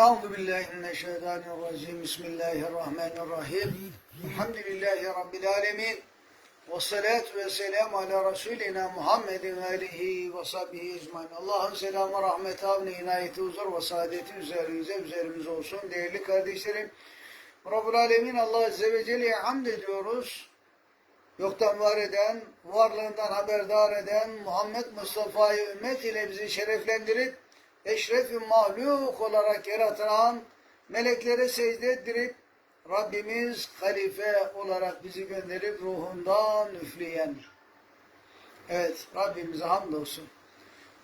Euzu billahi mineşşeytanirracim. Bismillahirrahmanirrahim. Elhamdülillahi rabbil alamin. Ve salatu ve selam ala Resulina Muhammedin ve alihi ve sahbihi ecmaîn. Allah'ın selamı, rahmeti, avni, inayeti, huzur ve saadeti üzerinize, üzerimize olsun. Değerli kardeşlerim, Rabbul Alemin Allah Azze ve Celle'ye hamd ediyoruz. Yoktan var eden, varlığından haberdar eden Muhammed Mustafa'yı ümmet ile bizi şereflendirip eşref-i mahluk olarak yaratan meleklere secde ettirip Rabbimiz halife olarak bizi gönderip ruhundan üfleyen. Evet, Rabbimize hamdolsun.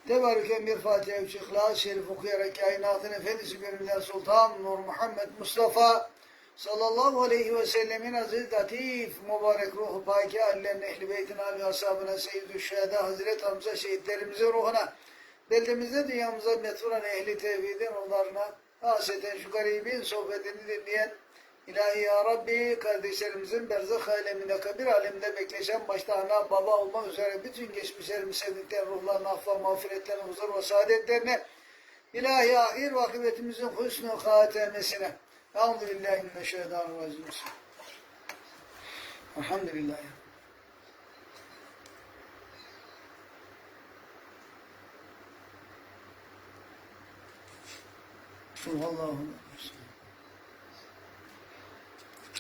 Tebarüken bir Fatiha-i İhlas Şerif okuyarak kainatın efendisi gönüller Sultan Nur Muhammed Mustafa sallallahu aleyhi ve sellemin aziz latif mübarek ruhu paki allen ehli beytin ali ashabına seyyidü şehada Hazret Hamza şehitlerimizin ruhuna beldemizde dünyamıza meturan ehli tevhidin onlarına haseten şu garibin sohbetini dinleyen İlahi Ya Rabbi kardeşlerimizin berzak aleminde kabir aleminde bekleşen başta ana baba olmak üzere bütün geçmişlerimiz sevdikleri ruhlarına affa mağfiretlerine huzur ve saadetlerine İlahi ahir ve akıbetimizin husnu hatemesine Euzu billahi mineşşeytanirracim. Elhamdülillah. Allahu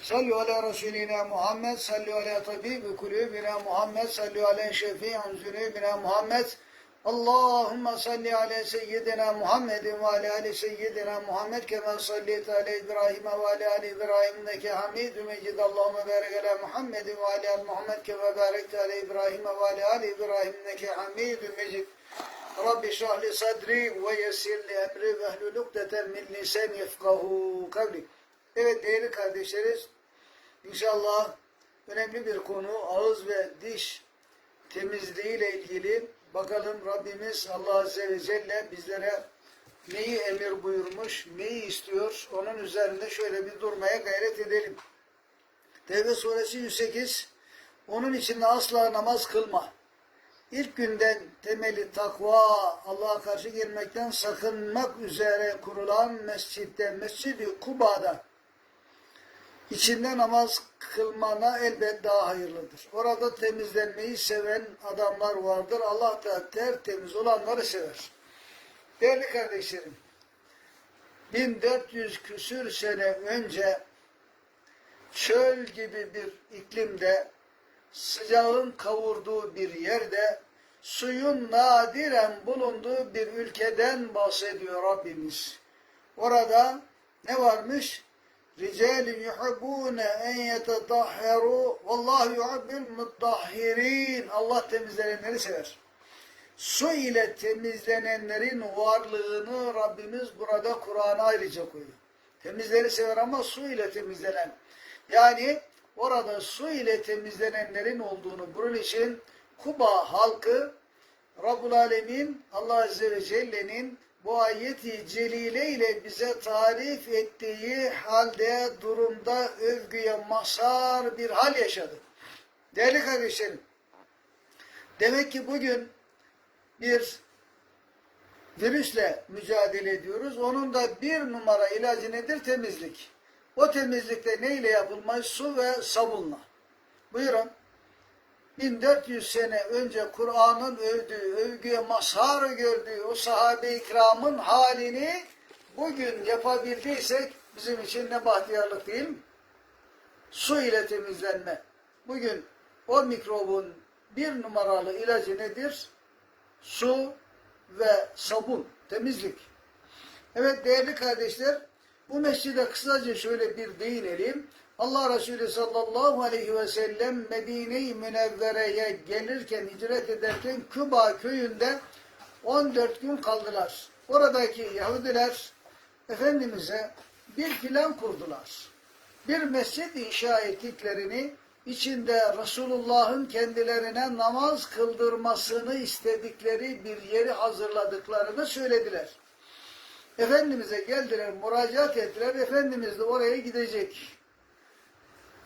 Sallu ala Resulina Muhammed, sallu ala tabibi kulübina Muhammed, sallu ala şefi'an zünübina Muhammed, Allahümme salli ala seyyidina Muhammedin ve ala ali seyyidina Muhammed kema sallite ala İbrahim ve ala ali İbrahim inneke hamidü mecid. Allahümme barik ala Muhammedin ve ala Muhammed kema barekte ala İbrahim ve ala ali İbrahim inneke hamidü mecid. Rabbi şahli sadri ve yessir li emri ve ehlul ukdeten min lisan yefkahu kavli. Evet değerli kardeşleriz, inşallah önemli bir konu ağız ve diş temizliği ile ilgili bakalım Rabbimiz Allah Azze ve Celle bizlere neyi emir buyurmuş, neyi istiyor onun üzerinde şöyle bir durmaya gayret edelim. Tevbe suresi 108 onun içinde asla namaz kılma. İlk günden temeli takva, Allah'a karşı gelmekten sakınmak üzere kurulan mescitte, Mescid-i Kuba'da içinde namaz kılmana elbet daha hayırlıdır. Orada temizlenmeyi seven adamlar vardır. Allah da tertemiz olanları sever. Değerli kardeşlerim, 1400 küsür sene önce çöl gibi bir iklimde sıcağın kavurduğu bir yerde suyun nadiren bulunduğu bir ülkeden bahsediyor Rabbimiz. Orada ne varmış? Rijalun yuhibbune en yetetahharu vallahu yuhibbul mutahhirin. Allah temizlenenleri sever. Su ile temizlenenlerin varlığını Rabbimiz burada Kur'an'a ayrıca koyuyor. Temizleri sever ama su ile temizlenen. Yani orada su ile temizlenenlerin olduğunu bunun için Kuba halkı Rabbul Alemin Allah Azze ve Celle'nin bu ayeti celile ile bize tarif ettiği halde durumda övgüye mazhar bir hal yaşadı. Değerli kardeşlerim, demek ki bugün bir virüsle mücadele ediyoruz. Onun da bir numara ilacı nedir? Temizlik. O temizlikte ne ile yapılmış? Su ve sabunla. Buyurun. 1400 sene önce Kur'an'ın övdüğü, övgüye mazhar gördüğü o sahabe-i ikramın halini bugün yapabildiysek bizim için ne bahtiyarlık değil mi? Su ile temizlenme. Bugün o mikrobun bir numaralı ilacı nedir? Su ve sabun, temizlik. Evet değerli kardeşler, bu mescide kısaca şöyle bir değinelim. Allah Resulü sallallahu aleyhi ve sellem Medine-i Münevvere'ye gelirken, hicret ederken Küba köyünde 14 gün kaldılar. Oradaki Yahudiler Efendimiz'e bir plan kurdular. Bir mescid inşa ettiklerini, içinde Resulullah'ın kendilerine namaz kıldırmasını istedikleri bir yeri hazırladıklarını söylediler. Efendimiz'e geldiler, müracaat ettiler. Efendimiz de oraya gidecek.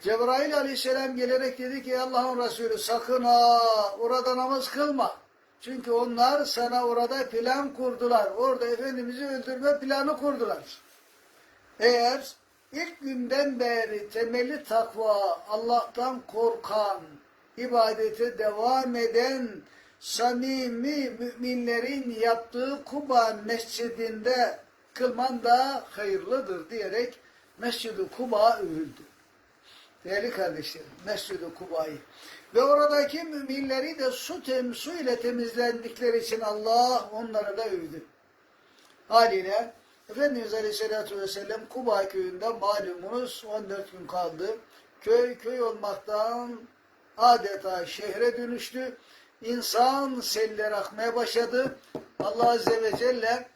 Cebrail aleyhisselam gelerek dedi ki Allah'ın Resulü sakın ha orada namaz kılma. Çünkü onlar sana orada plan kurdular. Orada Efendimiz'i öldürme planı kurdular. Eğer ilk günden beri temeli takva, Allah'tan korkan, ibadete devam eden samimi müminlerin yaptığı Kuba mescidinde kılman daha hayırlıdır diyerek Mescid-i Kuba övüldü. Değerli kardeşlerim, Mescid-i Kuba'yı ve oradaki müminleri de su tem ile temizlendikleri için Allah onları da övdü. Haliyle Efendimiz Aleyhisselatü Vesselam Kuba köyünde malumunuz 14 gün kaldı. Köy köy olmaktan adeta şehre dönüştü. İnsan seller akmaya başladı. Allah Azze ve Celle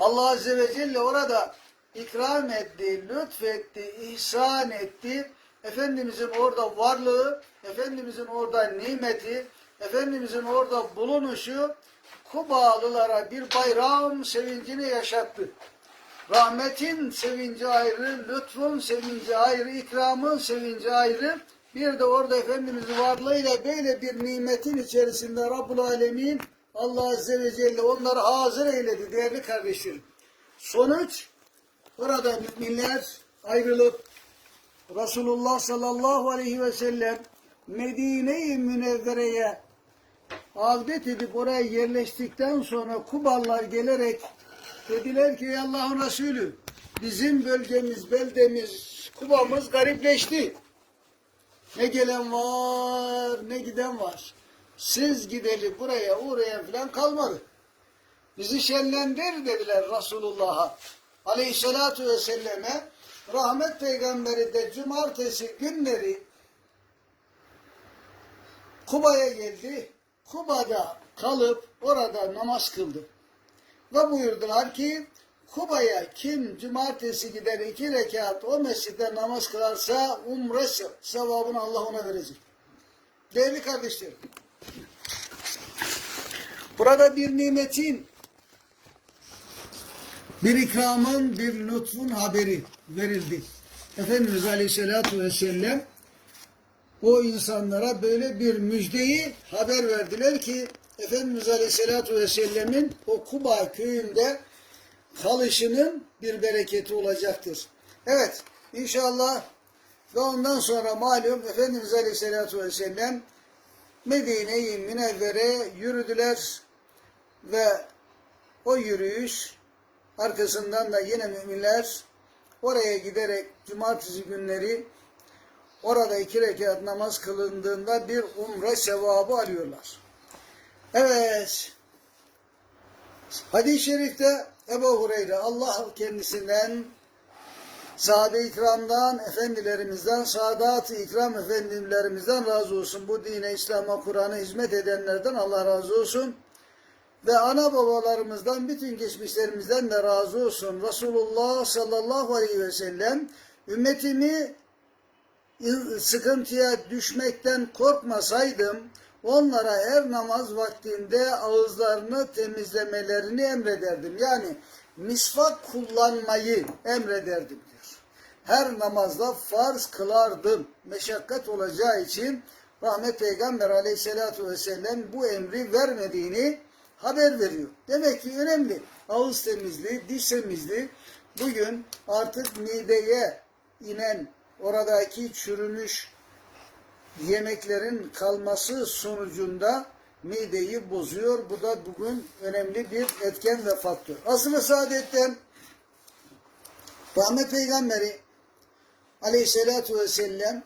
Allah Azze ve Celle orada ikram etti, lütfetti, ihsan etti. Efendimizin orada varlığı, Efendimizin orada nimeti, Efendimizin orada bulunuşu Kubalılara bir bayram sevincini yaşattı. Rahmetin sevinci ayrı, lütfun sevinci ayrı, ikramın sevinci ayrı. Bir de orada Efendimizin varlığıyla böyle bir nimetin içerisinde Rabbul Alemin Allah Azze ve Celle onları hazır eyledi değerli kardeşlerim. Sonuç Burada müminler ayrılıp Resulullah sallallahu aleyhi ve sellem Medine-i Münevvere'ye avdet edip oraya yerleştikten sonra Kubalılar gelerek dediler ki ey Allah'ın Resulü bizim bölgemiz, beldemiz, Kuba'mız garipleşti. Ne gelen var, ne giden var. Siz gideli buraya uğrayan falan kalmadı. Bizi şenlendir dediler Resulullah'a aleyhissalatu vesselame rahmet peygamberi de cumartesi günleri Kuba'ya geldi. Kuba'da kalıp orada namaz kıldı. Ve buyurdular ki Kuba'ya kim cumartesi gider iki rekat o mescitte namaz kılarsa umre sevabını Allah ona verecek. Değerli kardeşlerim. Burada bir nimetin bir ikramın, bir lütfun haberi verildi. Efendimiz Aleyhisselatü Vesselam o insanlara böyle bir müjdeyi haber verdiler ki Efendimiz Aleyhisselatü Vesselam'ın o Kuba köyünde kalışının bir bereketi olacaktır. Evet inşallah ve ondan sonra malum Efendimiz Aleyhisselatü Vesselam Medine-i Münevvere yürüdüler ve o yürüyüş Arkasından da yine müminler oraya giderek cumartesi günleri orada iki rekat namaz kılındığında bir umre sevabı alıyorlar. Evet. Hadis-i şerifte Ebu Hureyre Allah kendisinden sahabe-i ikramdan, efendilerimizden, saadat-ı ikram efendilerimizden razı olsun. Bu dine, İslam'a, Kur'an'a hizmet edenlerden Allah razı olsun ve ana babalarımızdan, bütün geçmişlerimizden de razı olsun. Resulullah sallallahu aleyhi ve sellem ümmetimi sıkıntıya düşmekten korkmasaydım onlara her namaz vaktinde ağızlarını temizlemelerini emrederdim. Yani misvak kullanmayı emrederdim diyor. Her namazda farz kılardım. Meşakkat olacağı için rahmet peygamber aleyhissalatu vesselam bu emri vermediğini haber veriyor. Demek ki önemli. Ağız temizliği, diş temizliği bugün artık mideye inen oradaki çürümüş yemeklerin kalması sonucunda mideyi bozuyor. Bu da bugün önemli bir etken ve faktör. Asıl-ı saadetten Rahmet Peygamberi aleyhissalatu vesselam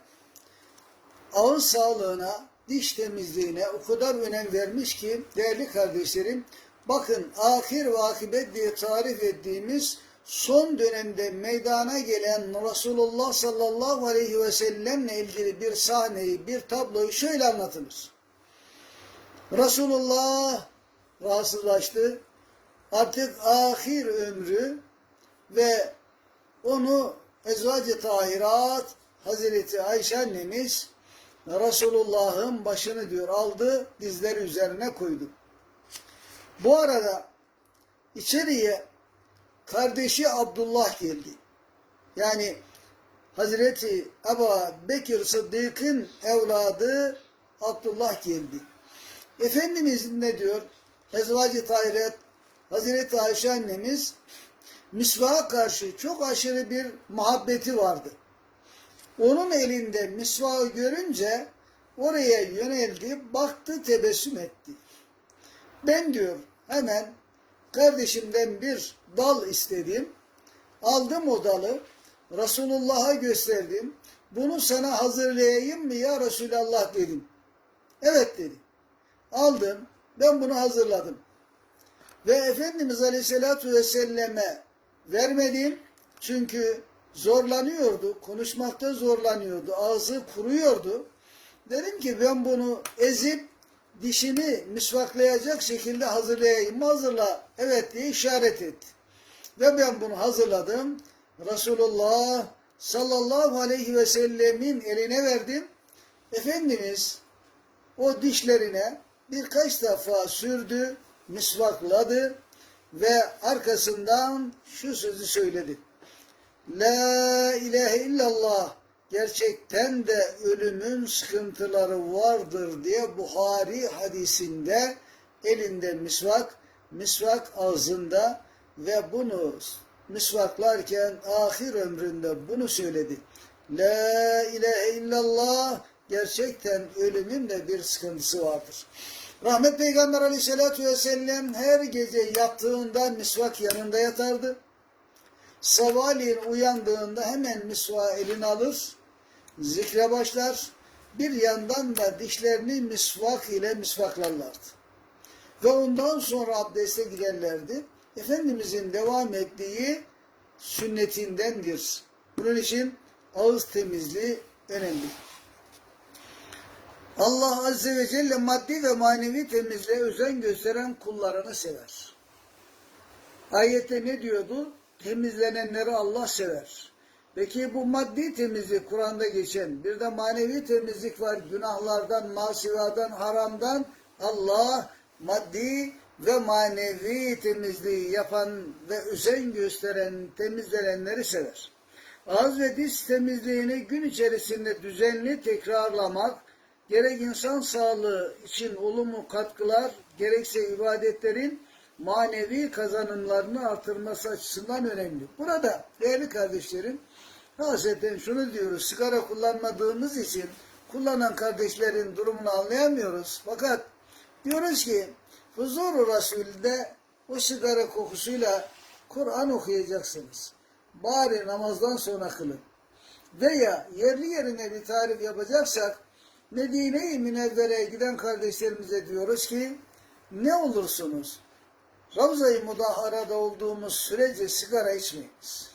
ağız sağlığına diş temizliğine o kadar önem vermiş ki değerli kardeşlerim bakın ahir ve akibet diye tarif ettiğimiz son dönemde meydana gelen Resulullah sallallahu aleyhi ve sellemle ilgili bir sahneyi, bir tabloyu şöyle anlatılır. Resulullah rahatsızlaştı. Artık ahir ömrü ve onu Ezvacı Tahirat Hazreti Ayşe annemiz Resulullah'ın başını diyor aldı, dizleri üzerine koydu. Bu arada içeriye kardeşi Abdullah geldi. Yani Hazreti Ebu Bekir Sıddık'ın evladı Abdullah geldi. Efendimiz ne diyor? Ezvacı Tahiret Hazreti Ayşe annemiz misvağa karşı çok aşırı bir muhabbeti vardı. Onun elinde misvağı görünce oraya yöneldi, baktı, tebessüm etti. Ben diyor hemen kardeşimden bir dal istedim. Aldım o dalı, Resulullah'a gösterdim. Bunu sana hazırlayayım mı ya Resulallah dedim. Evet dedi. Aldım, ben bunu hazırladım. Ve Efendimiz Aleyhisselatü Vesselam'e vermedim. Çünkü zorlanıyordu, konuşmakta zorlanıyordu, ağzı kuruyordu. Dedim ki ben bunu ezip dişini misvaklayacak şekilde hazırlayayım mı? Hazırla. Evet diye işaret etti. Ve ben bunu hazırladım. Resulullah sallallahu aleyhi ve sellemin eline verdim. Efendimiz o dişlerine birkaç defa sürdü, misvakladı ve arkasından şu sözü söyledi. La ilahe illallah gerçekten de ölümün sıkıntıları vardır diye Buhari hadisinde elinde misvak, misvak ağzında ve bunu misvaklarken ahir ömründe bunu söyledi. La ilahe illallah gerçekten ölümün de bir sıkıntısı vardır. Rahmet Peygamber aleyhissalatü vesselam her gece yattığında misvak yanında yatardı. Sabahleyin uyandığında hemen misvağı eline alır, zikre başlar. Bir yandan da dişlerini misvak ile misvaklarlardı. Ve ondan sonra abdeste giderlerdi. Efendimizin devam ettiği sünnetindendir. Bunun için ağız temizliği önemli. Allah Azze ve Celle maddi ve manevi temizliğe özen gösteren kullarını sever. Ayette ne diyordu? Temizlenenleri Allah sever. Peki bu maddi temizlik Kur'an'da geçen bir de manevi temizlik var. Günahlardan, masivadan, haramdan Allah maddi ve manevi temizliği yapan ve özen gösteren, temizlenenleri sever. Ağız ve diş temizliğini gün içerisinde düzenli tekrarlamak, gerek insan sağlığı için olumlu katkılar, gerekse ibadetlerin manevi kazanımlarını artırması açısından önemli. Burada değerli kardeşlerim, hasreten şunu diyoruz, sigara kullanmadığımız için kullanan kardeşlerin durumunu anlayamıyoruz. Fakat diyoruz ki huzur-u Resul'de o sigara kokusuyla Kur'an okuyacaksınız. Bari namazdan sonra kılın. Veya yerli yerine bir tarif yapacaksak Medine-i Münevvere'ye giden kardeşlerimize diyoruz ki ne olursunuz Ravza-i Mudahara'da olduğumuz sürece sigara içmeyiniz.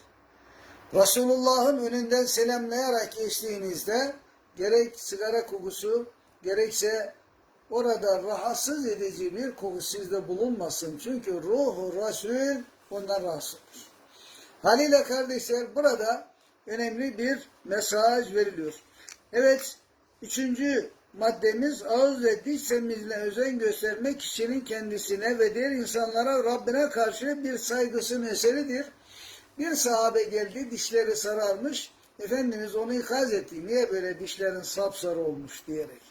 Resulullah'ın önünden selamlayarak geçtiğinizde gerek sigara kokusu gerekse orada rahatsız edici bir koku sizde bulunmasın. Çünkü ruhu Resul ondan rahatsız olur. Kardeşler burada önemli bir mesaj veriliyor. Evet, üçüncü maddemiz ağız ve diş temizliğine özen göstermek kişinin kendisine ve diğer insanlara Rabbine karşı bir saygısının eseridir. Bir sahabe geldi, dişleri sararmış. Efendimiz onu ikaz etti. Niye böyle dişlerin sapsarı olmuş diyerek.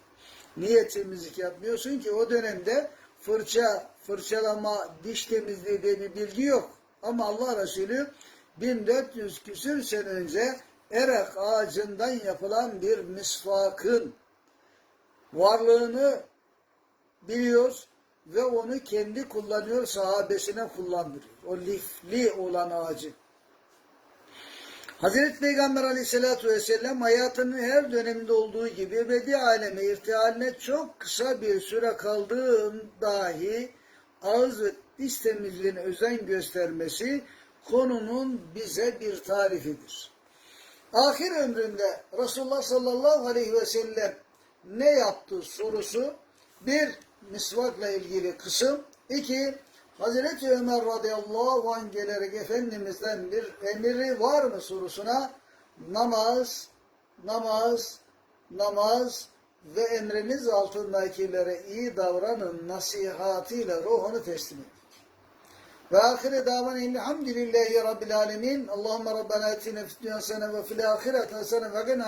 Niye temizlik yapmıyorsun ki? O dönemde fırça, fırçalama, diş temizliği diye bilgi yok. Ama Allah Resulü 1400 küsür sene önce erak ağacından yapılan bir misvakın varlığını biliyor ve onu kendi kullanıyor, sahabesine kullandırıyor. O lifli olan ağacı. Hazreti Peygamber aleyhissalatü vesselam hayatının her döneminde olduğu gibi ebedi aleme irtihaline çok kısa bir süre kaldığın dahi ağız ve diş temizliğine özen göstermesi konunun bize bir tarifidir. Ahir ömründe Resulullah sallallahu aleyhi ve sellem ne yaptı sorusu bir misvakla ilgili kısım. iki Hazreti Ömer radıyallahu anh gelerek Efendimiz'den bir emiri var mı sorusuna namaz, namaz, namaz ve emriniz altındakilere iyi davranın nasihatıyla ruhunu teslim edin. Ve ahire davan elhamdülillahi rabbil alemin. Allahümme Rabbena etine fid dünya sene ve fil ahirete hasene ve gine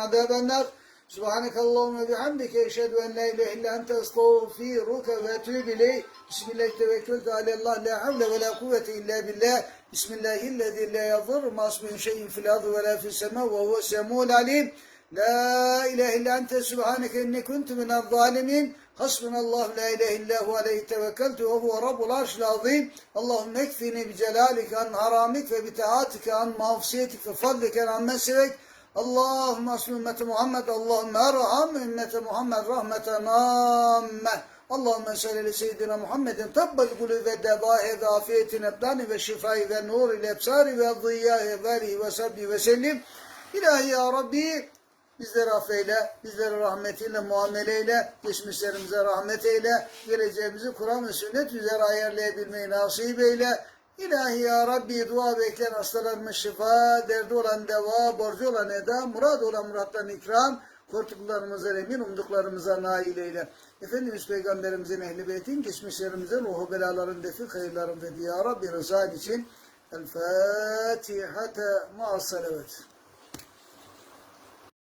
adabennar. Subhanekallahumma bihamdike eşhedü en la ilahe illa ente estağfiruke ve etûbü ileyh. Bismillah tevekkeltu alallah la havle ve la kuvvete illa billah. Bismillahillezî la yadur ma ismihi şeyin fil ardı ve la fis semâ ve huve semûl alim. La ilahe illa ente subhaneke inni kuntu minel zalimin. Hasbunallahu la ilahe illa hu aleyhi tevekkeltu ve huve rabbul arşil azim. Allahümme ekfini bi celalike an haramik ve bi taatike an mağfisiyetik ve fadlike an mesivek. Allahümme asli ümmeti Muhammed, Allahümme erham ümmeti Muhammed rahmeten amme. Allahümme salli seyyidina Muhammedin tabbal kulü ve devahe ve afiyetin ebdani ve şifai ve nur ile ebsari ve ziyâhe ve alihi ve sabbi ve sellim. İlahi ya Rabbi bizleri affeyle, bizleri rahmetiyle muameleyle, geçmişlerimize rahmet eyle, geleceğimizi Kur'an ve sünnet üzere ayarlayabilmeyi nasip eyle. İlahi ya Rabbi dua bekleyen hastalarımız şifa, derdi olan deva, borcu olan eda, murad olan murattan ikram, korktuklarımıza emin, umduklarımıza nail eyle. Efendimiz Peygamberimizin ehli beytin, geçmişlerimizin ruhu belaların defi, hayırların ve ya Rabbi rızan için El Fatihate ma'as salavat.